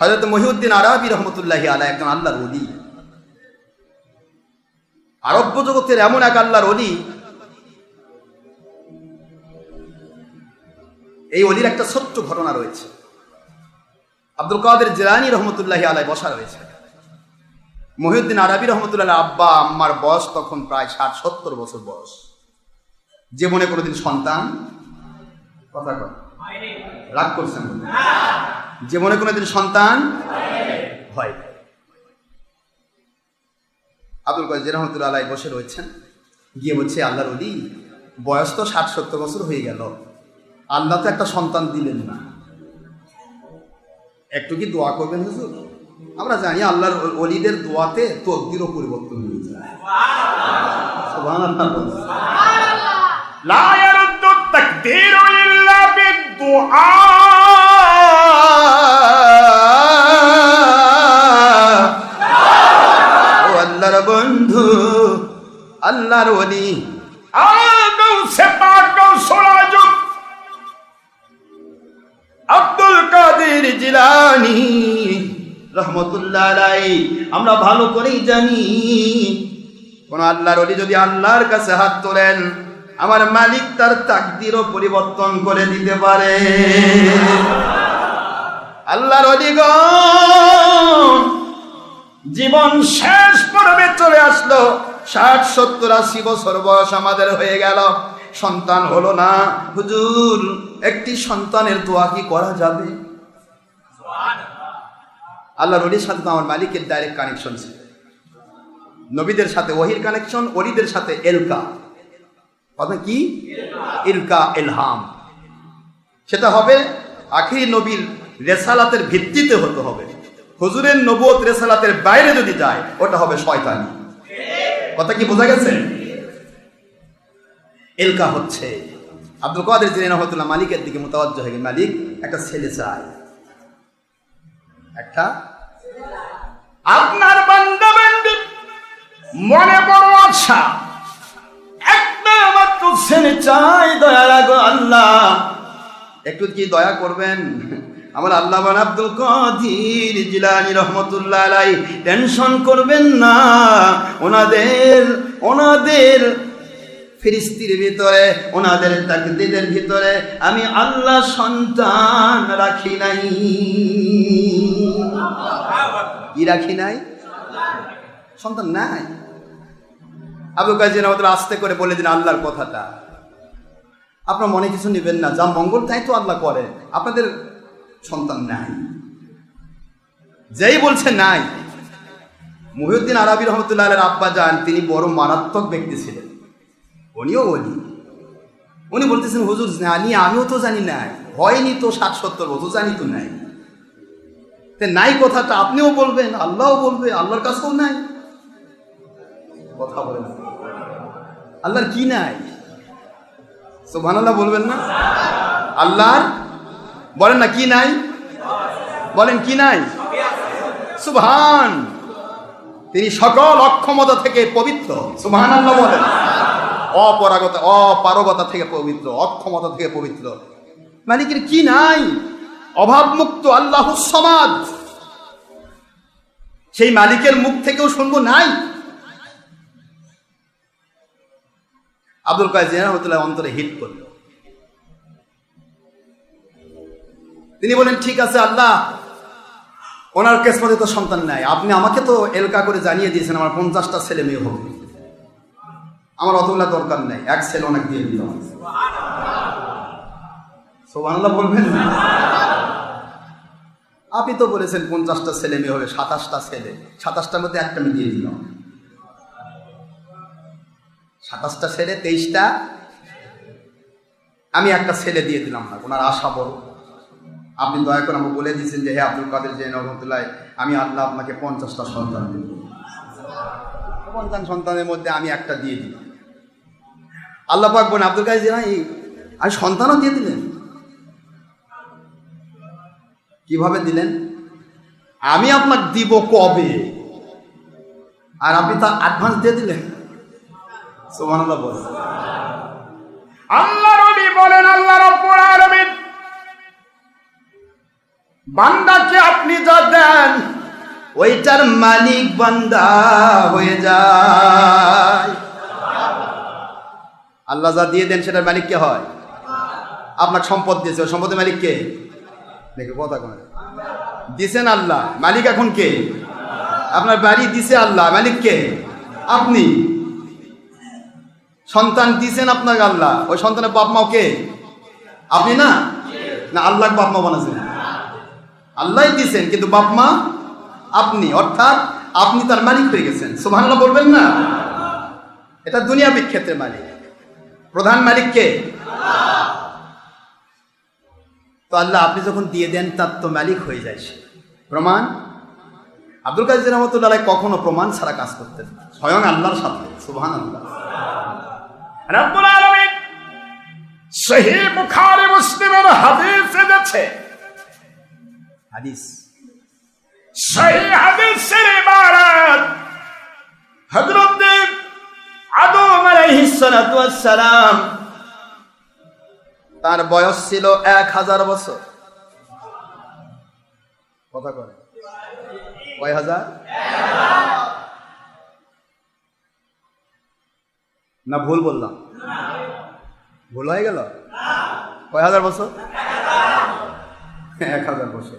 হজরত মহিউদ্দিন আরবি রহমতুল্লাহ আলা একজন আল্লাহর অলি আরব্য জগতের এমন এক আল্লাহর অলি এই অলির একটা ছোট্ট ঘটনা রয়েছে। আব্দুল কাদের জেলানি রহমতুল্লাহ আলাই বসা রয়েছে। মহিউদ্দিন আরবি রহমতুল্লাহ আব্বা, আম্মার বয়স তখন প্রায় ষাট, সত্তর বছর বয়স। জীবনে কোনোদিন সন্তান, কথা রাগ করছেন। যে মনে কোনো কোনোদিন সন্তান হয় আব্দুল কাজ রহমতুল্লাহ বসে রয়েছেন। গিয়ে বলছে, আল্লাহর অলি বয়স তো ষাট সত্তর বছর হয়ে গেল। আল্লাহ তো একটা সন্তান দিলেন না। একটু কি দোয়া করবেন হুজুর? আমরা জানি আল্লাহর অলিদের দোয়াতে তকদিরও পরিবর্তন হয়ে যায়। আল্লাহর বন্ধু, আল্লাহর সে আব্দুল কাদের জিলানি, রহমতুল্লাহ আমরা ভালো করেই জানি, কোন আল্লাহর অলি যদি আল্লাহর কাছে হাত তোলেন, আমার মালিক তার তাকদিরও পরিবর্তন করে দিতে পারে। আল্লাহর অলিগণ জীবন শেষ পর্বে চলে আসলো। ষাট, সত্তর, আশি বছর বয়স আমাদের হয়ে গেল। সন্তান হলো না। হুজুর, একটি সন্তানের দোয়া কি করা যাবে? আল্লাহ রলির সাথে তো আমার মালিকের ডাইরেক্ট কানেকশন ছিল। নবীদের সাথে ওহির কানেকশন অলিদের সাথে এলকা। কথা কি? ইলকা এলহাম। সেটা হবে আখিরি নবীর রেসালাতের ভিত্তিতে হতে হবে। হুজুরের নবুয়ত রেসালাতের বাইরে যদি যায়, ওটা হবে শয়তানি। কথা কি বোঝা গেছে? এলকা হচ্ছে। আব্দুল কাদের জিনে রহমতুল্লাহ মালিকের দিকে মোতাবজ্জ হয়ে মালিক একটা ছেলে চায়। একটা? আপনার বান্দি মনে বড় আশা। একটা মাত্র ছেলে চাই দয়া লাগো আল্লাহ। একটু কি দয়া করবেন? আমার আল্লাহ আব্দুল কাদির জিলানি রহমতুল্লাহ আলাই, টেনশন করবেন না। ওনাদের ওনাদের ফিরিস্তির ভিতরে, ওনাদের তাকদিদের ভিতরে আমি আল্লাহ সন্তান রাখি নাই। কি রাখি নাই? সন্তান নাই। আবু কাজী রহমতুল্লাহ আস্তে করে বলে দিন আল্লাহর কথাটা। আপনার মনে কিছু নেবেন না, যা মঙ্গল তাই তো আল্লাহ করে। আপনাদের সন্তান নাই। যেই বলছে নাই, মহিউদ্দিন আরবি রহমতুল্লাহ আলের আব্বা যান, তিনি বড় মারাত্মক ব্যক্তি ছিলেন। উনিও বলি উনি বলতেছেন, হুজুর, জানি, আমিও তো জানি নাই। হয়নি তো ষাট সত্তর বছর, জানি তো নাই। তে নাই কথাটা আপনিও বলবেন, আল্লাহও বলবে, আল্লাহর কাছেও নাই। কথা বলেন আল্লাহর কি নাই? সোভান আল্লাহ বলবেন না? আল্লাহর বলেন না কি নাই? বলেন কি নাই? সুবহান। তিনি সকল অক্ষমতা থেকে পবিত্র। আল্লাহ বলেন। অপরাগত, অপারগতা থেকে পবিত্র, অক্ষমতা থেকে পবিত্র। মালিকের কি নাই? অভাবমুক্ত আল্লাহ সমাজ সেই মালিকের মুখ থেকেও শুনব নাই। আব্দুল কাজী রহমতুল্লাহ অন্তরে হিট করল। তিনি বলেন, ঠিক আছে আল্লাহ, ওনার কেসমতে তো সন্তান নাই। আপনি আমাকে তো এলকা করে জানিয়ে দিয়েছেন, আমার পঞ্চাশটা ছেলে মেয়ে হবে। আমার অতগুলা দরকার নেই, এক ছেলে অনেক দিয়ে দিল। বলবেন আপনি তো বলেছেন পঞ্চাশটা ছেলে মেয়ে হবে, সাতাশটা ছেলে। সাতাশটার মধ্যে একটা আমি দিয়ে দিলাম। সাতাশটা ছেলে, তেইশটা, আমি একটা ছেলে দিয়ে দিলাম। না ওনার আশা বড়। আপনি দয়া করে আমাকে বলে দিয়েছেন যে, হে আব্দুল কাদের জেন রহমতুল্লাহ, আমি আল্লাহ আপনাকে পঞ্চাশটা সন্তান দেব। সন্তানের মধ্যে আমি একটা দিয়ে দিলাম। আল্লাহ পাক বোন আব্দুল কাদের জেনা, এই আমি সন্তানও দিয়ে দিলেন? কীভাবে দিলেন? আমি আপনাকে দিব কবে? আর আপনি তার অ্যাডভান্স দিয়ে দিলেন? সুবহানাল্লাহ বলেন। আল্লাহ বলেন, আল্লাহ রব্বুল আলামিন বান্দাকে আপনি যা দেন, ওইটার মালিক বান্দা হয়ে যায়। আল্লাহ যা দিয়ে দেন, সেটার মালিক কে হয়? আপনার সম্পদ দিয়েছে, ওই সম্পদের মালিক কে? দেখে কথা কোন দিছেন আল্লাহ, মালিক এখন কে? আপনার বাড়ি দিছে আল্লাহ, মালিক কে? আপনি। সন্তান দিছেন আপনাকে আল্লাহ, ওই সন্তানের বাপ মাও কে? আপনি না? না আল্লাহ বাপ মা বানাচ্ছেন আল্লাহ দিয়েছেন, কিন্তু বাপ মা আপনি, অর্থাৎ আপনি তার মালিক হয়ে গেছেন। সুবহানাল্লাহ বলবেন না? এটা দুনিয়া বিক্ষেত্রের মালিক। প্রধান মালিক কে? তো আল্লাহ, আপনি যখন দিয়ে দেন, তার তো মালিক হয়ে যায় সে। প্রমাণ? আব্দুল কাজির রহমতুল্লাহ কখনো প্রমাণ ছাড়া কাজ করতেন স্বয়ং আল্লাহর সাথে সুবহান আল্লাহ রব্বুল বুখারী মুসলিমের হাদিসে যাচ্ছে হাদিস। সহিহ হাদিসের ইবারত হযরত আদম আলাইহিস সালাতু ওয়াস সালাম তার বয়স ছিল এক হাজার বছর। কথা করে কয় হাজার? না ভুল বললাম। ভুল হয়ে গেল? কয় হাজার বছর? এক হাজার বছর।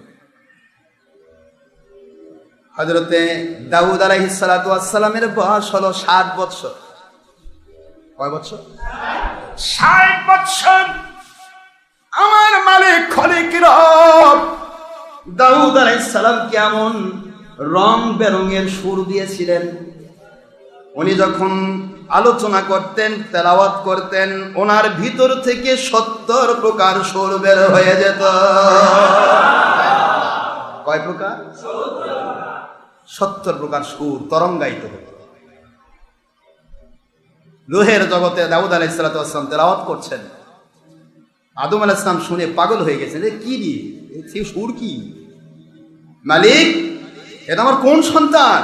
হজরতে দাউদ আলাইহিসালামের বয়স হলো ষাট বৎসর। কয় বৎসর? ষাট বছর আমার মালিক খলিক রব। দাউদ আলাইসালাম কেমন রং বেরঙের সুর দিয়েছিলেন? উনি যখন আলোচনা করতেন তেলাওয়াত করতেন ওনার ভিতর থেকে সত্তর প্রকার সুর বের হয়ে যেত। কয় প্রকার? সত্তর প্রকার সুর তরঙ্গায়িত হতো লোহের জগতে দাউদ আলাইসালাম তেলাওয়াত করছেন। আদম আলাহ ইসলাম শুনে পাগল হয়ে গেছেন, এ কি সে সুর কি? মালিক এটা আমার কোন সন্তান?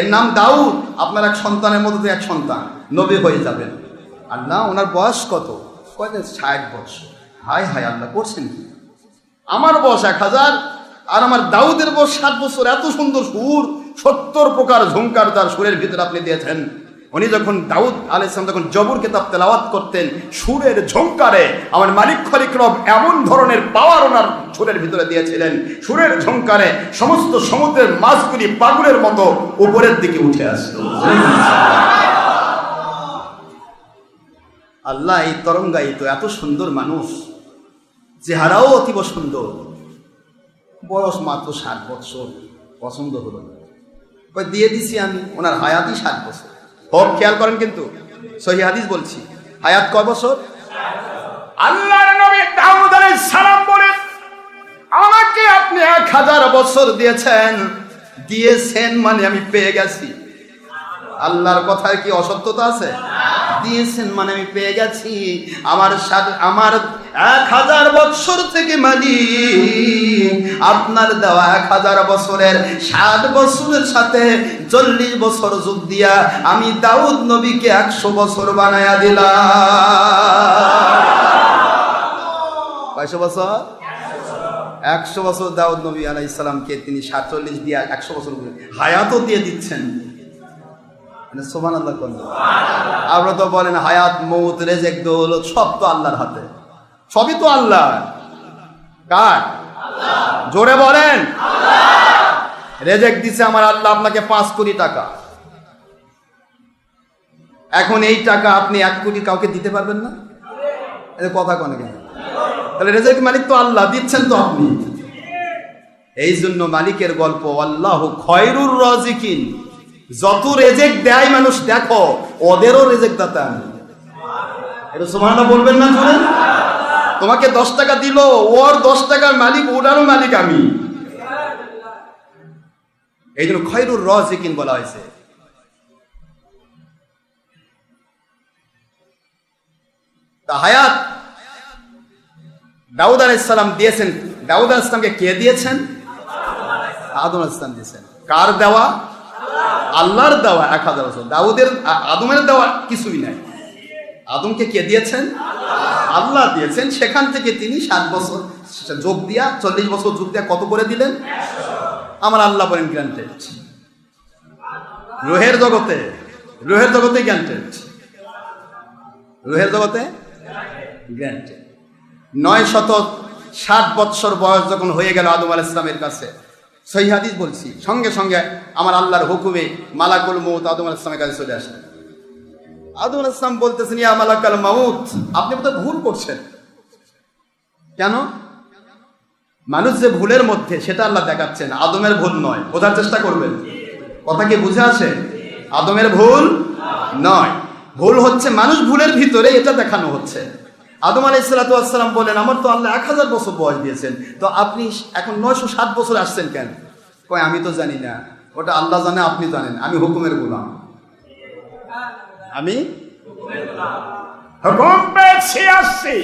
এর নাম দাউদ, আপনার এক সন্তানের মধ্যে এক সন্তান, নবী হয়ে যাবেন। আল্লাহ, ওনার বয়স কত? কয় ষাট বছর। হায় হায়, আল্লাহ করছেন কি? আমার বয়স এক হাজার, আর আমার দাউদের বয়স ষাট বছর, এত সুন্দর সুর। সত্তর প্রকার ঝুমকার তার সুরের ভিতরে আপনি দিয়েছেন। উনি যখন দাউদ আলাইসলাম যখন জবুর কেতাব তেলাওয়াত করতেন, সুরের ঝঙ্কারে আমার মালিক খলিক রব এমন ধরনের পাওয়ার ওনার সুরের ভিতরে দিয়েছিলেন। সুরের ঝঙ্কারে সমস্ত সমুদ্রের মাছগুলি পাগুলের মতো উপরের দিকে উঠে আসতো। আল্লাহ এই তরঙ্গায়িত এত সুন্দর মানুষ, চেহারাও অতীব সুন্দর। বয়স মাত্র ষাট বছর পছন্দ হলো না। কই দিয়ে দিছি আমি। ওনার হায়াতই ষাট বছর। হোক খেয়াল করেন কিন্তু সহি হাদিস বলছি। হায়াত কয় বছর? আল্লাহর নবী দাউদ আলাইহিস সালাম বলেন আমাকে আপনি এক হাজার বছর দিয়েছেন। দিয়েছেন মানে আমি পেয়ে গেছি। আল্লাহর কথায় কি অসত্যতা আছে? দিয়েছেন মানে আমি পেয়ে গেছি। আমার আমার এক হাজার বছর থেকে মালি আপনার দেওয়া এক হাজার বছরের, ষাট বছরের সাথে চল্লিশ বছর যোগ দিয়া আমি দাউদ নবীকে একশো বছর বানায়া দিলাম। কয়শো বছর? একশো বছর দাউদ নবী আলাই ইসলামকে তিনি সাতচল্লিশ দিয়ে একশো বছর করে হায়াতও দিয়ে দিচ্ছেন। মানে সোমান আল্লাহ আমরা তো বলেন হায়াত, মৌত, রেজেক, দৌলত, সব তো আল্লাহর হাতে। সবই তো আল্লাহ। কার? জোরে বলেন। রেজেক দিছে আমার আল্লাহ, আপনাকে পাঁচ কোটি টাকা। এখন এই টাকা আপনি এক কোটি কাউকে দিতে পারবেন না? এ কথা কনে কেন তাহলে রেজেক মালিক তো আল্লাহ, দিচ্ছেন তো আপনি। এই জন্য মালিকের গল্প, আল্লাহ খয়রুর রাজিকিন। যত রেজেক দেয় মানুষ, দেখো, ওদেরও রেজেক দাতা এটা সুমানা বলবেন না শুনেন তোমাকে দশ টাকা দিল, ওর দশ টাকার মালিক ওটারও মালিক আমি। এই জন্য খয়রুর রাজিকিন বলা হয়েছে। হায়াত, দাউদ আলাইসালাম দিয়েছেন। দাউদ আলাইসলামকে কে দিয়েছেন? আদম আলাইসলাম দিয়েছেন। কার দেওয়া? আল্লাহর দেওয়া, এক হাজার দাউদের আদমের দেওয়া কিছুই নাই। আদমকে কে দিয়েছেন? আল্লাহ দিয়েছেন, সেখান থেকে তিনি সাত বছর, যোগ দিয়া, চল্লিশ বছর যোগ দিয়া কত করে দিলেন? আমার আল্লাহ বলেন গ্রান্টেড রোহের জগতে রোহের জগতে গ্রান্টেড রোহের জগতে গ্রান্টেড নয় শত ষাট বৎসর বয়স যখন হয়ে গেল আদম আল ইসলামের কাছে, সহি হাদিস বলছি। সঙ্গে সঙ্গে আমার আল্লাহর হুকুমে মালাকুল মৌত আদম আল ইসলামের কাছে চলে আসেন আদম আল ইসলাম বলতেছেন, ইয়া মালাকাল মাউত। আপনি তো ভুল করছেন। কেন? মানুষ যে ভুলের মধ্যে, সেটা আল্লাহ দেখাচ্ছেন। আদমের ভুল নয়। বোঝার চেষ্টা করবেন। কথা কি বুঝে আসে? আদমের ভুল নয়। ভুল হচ্ছে মানুষ ভুলের ভিতরে এটা দেখানো হচ্ছে। আদম আলাই সালাতাম বলেন, আমার তো আল্লাহ এক হাজার বছর বয়স দিয়েছেন। তো আপনি এখন নয়শো ষাট বছর আসছেন কেন? কয়, আমি তো জানি না। ওটা আল্লাহ জানে, আপনি জানেন। আমি হুকুমের গোলাম। আমি? হুকুম পেয়েছি, আসছি।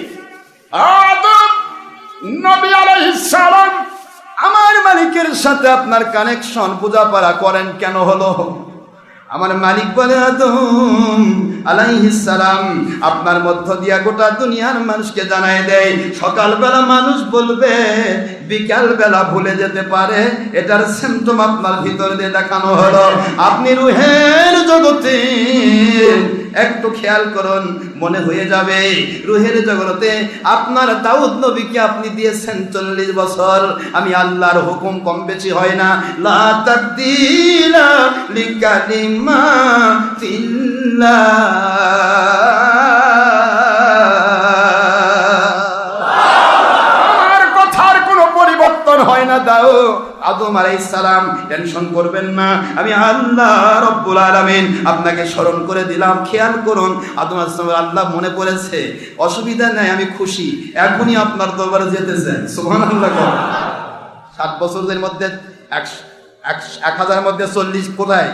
আমার মালিকের সাথে আপনার কানেকশন পূজা পারা করেন কেন হলো? আমার মালিক বলে, আদম সালাম, আপনার মধ্য দিয়া গোটা দুনিয়ার মানুষকে জানাই দেয় সকালবেলা মানুষ বলবে বিকাল বেলা ভুলে যেতে পারে, এটার সিমটম আপনার ভিতর দিয়ে দেখানো হলো। আপনি রুহের জগতে একটু খেয়াল করুন, মনে হয়ে যাবে। রুহের জগতে আপনার দাউদ নবীকে আপনি দিয়েছেন চল্লিশ বছর। আমি আল্লাহর হুকুম কম বেশি হয় না। লা কথার কোনো পরিবর্তন হয় না দাও আদম আলাইহিস সালাম টেনশন করবেন না। আমি আল্লাহ রব্বুল আলামিন আপনাকে স্মরণ করে দিলাম। খেয়াল করুন, আদম আলাইহিস সালাম আল্লাহ মনে পড়েছে, অসুবিধা নাই, আমি খুশি। এখনই আপনার দরবারে যেতে চাই। সুবহানাল্লাহ কর। সাত বছরের মধ্যে এক হাজারের মধ্যে চল্লিশ কোথায়?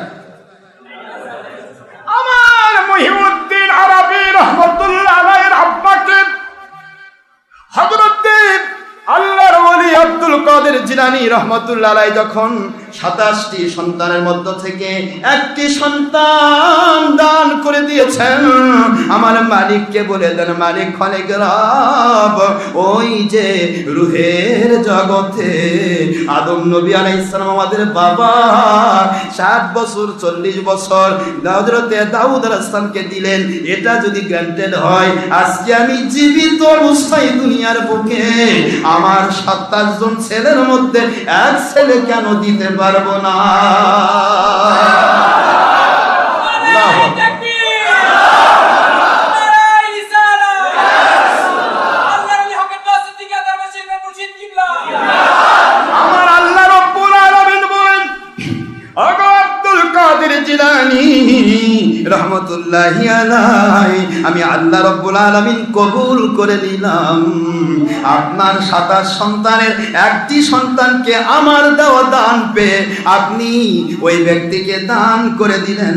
আমার মহিউদ্দিন আরবি রহমতুল্লাহ আব্বাকে হযরত আল্লাহর ওলি আব্দুল কাদের জিলানী রহমতুল্লাহ যখন সাতাশটি সন্তানের মধ্য থেকে একটি সন্তান দান করে দিয়েছেন। আমার মালিককে বলে দেন, মালিক রব ওই যে রুহের জগতে আদম নবী আলাইহিস সালাম আমাদের বাবা, ষাট বছর, চল্লিশ বছর হজরতে দাউদ আলাইসালামকে দিলেন। এটা যদি গ্রান্টেড হয়, আজকে আমি জীবিত অবস্থায় দুনিয়ার বুকে আমার সাতাশ জন ছেলের মধ্যে এক ছেলে কেন দিতে পারব না আল্লাহু আকবার। আমার আল্লাহ রব্বুল আলামিন বলেন আগো আব্দুল কাদের জিলানী রহমতুল্লাহি আলাই আমি আল্লাহ রব্বুল আলামিন কবুল করে নিলাম। আপনার সন্তানের একটি সন্তানকে আমার দেওয়া দান পেয়ে আপনি ওই ব্যক্তিকে দান করে দিলেন।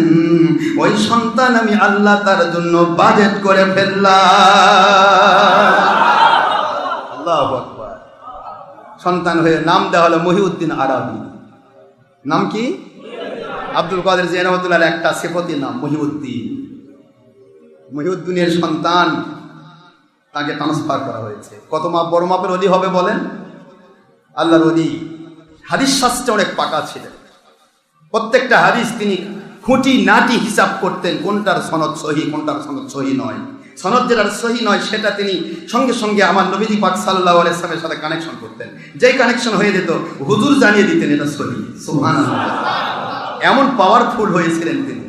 ওই সন্তান আমি আল্লাহ তার জন্য বাজেট করে ফেললাম। সন্তান হয়ে নাম দেওয়া হলো মহিউদ্দিন আরবি। নাম কি? আব্দুল কাদের জিয়া রহমতুল্লাহ একটা সেপতি নাম, মহিউদ্দিন। মহিউদ্দিনের সন্তান তাকে ট্রান্সফার করা হয়েছে। কত মাপ, বড় মাপের অলি হবে বলেন? আল্লাহর অলি। হাদিস শাস্ত্রে অনেক পাকা ছিলেন প্রত্যেকটা হাদিস তিনি খুঁটি নাটি হিসাব করতেন, কোনটার সনদ সহি, কোনটার সনদ সহি নয়। সনদ যেটার সহি নয়, সেটা তিনি সঙ্গে সঙ্গে আমার নবীজি পাক সাল্লাহ আলাইসলামের সাথে কানেকশন করতেন। যেই কানেকশন হয়ে যেত, হুজুর জানিয়ে দিতেন এটা সহি। সুবহানাল্লাহ। এমন পাওয়ারফুল হয়েছিলেন তিনি।